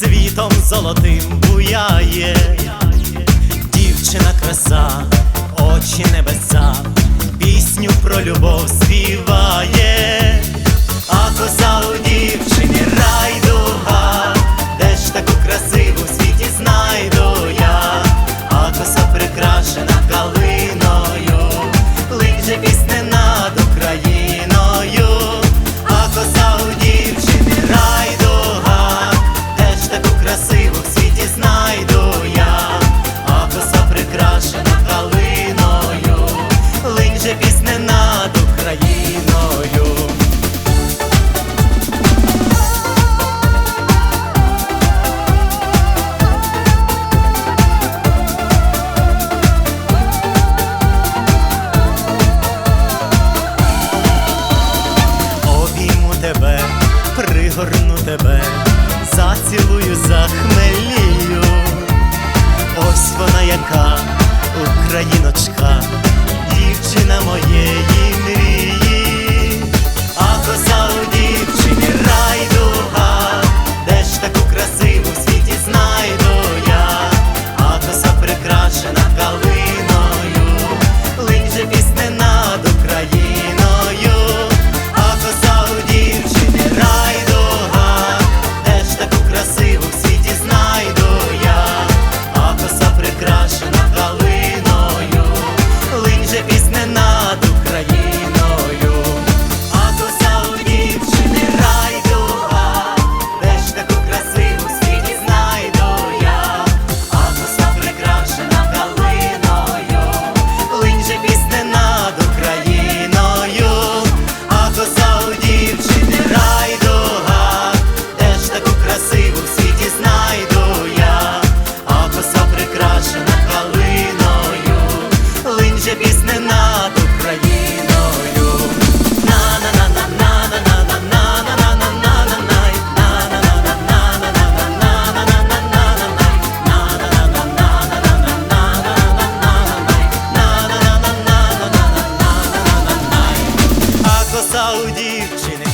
цвітом золотим буяє, дівчина краса, очі небеса, пісню про любов співає. тебе, зацілую, захмелію, ось вона яка україночка, дівчина моєї мрії, а то коса у дівчині райдуга, де ж таку красиву в світі знайду я, а коса прикрашена. плаче пісне над Україною. А коса у дівчини.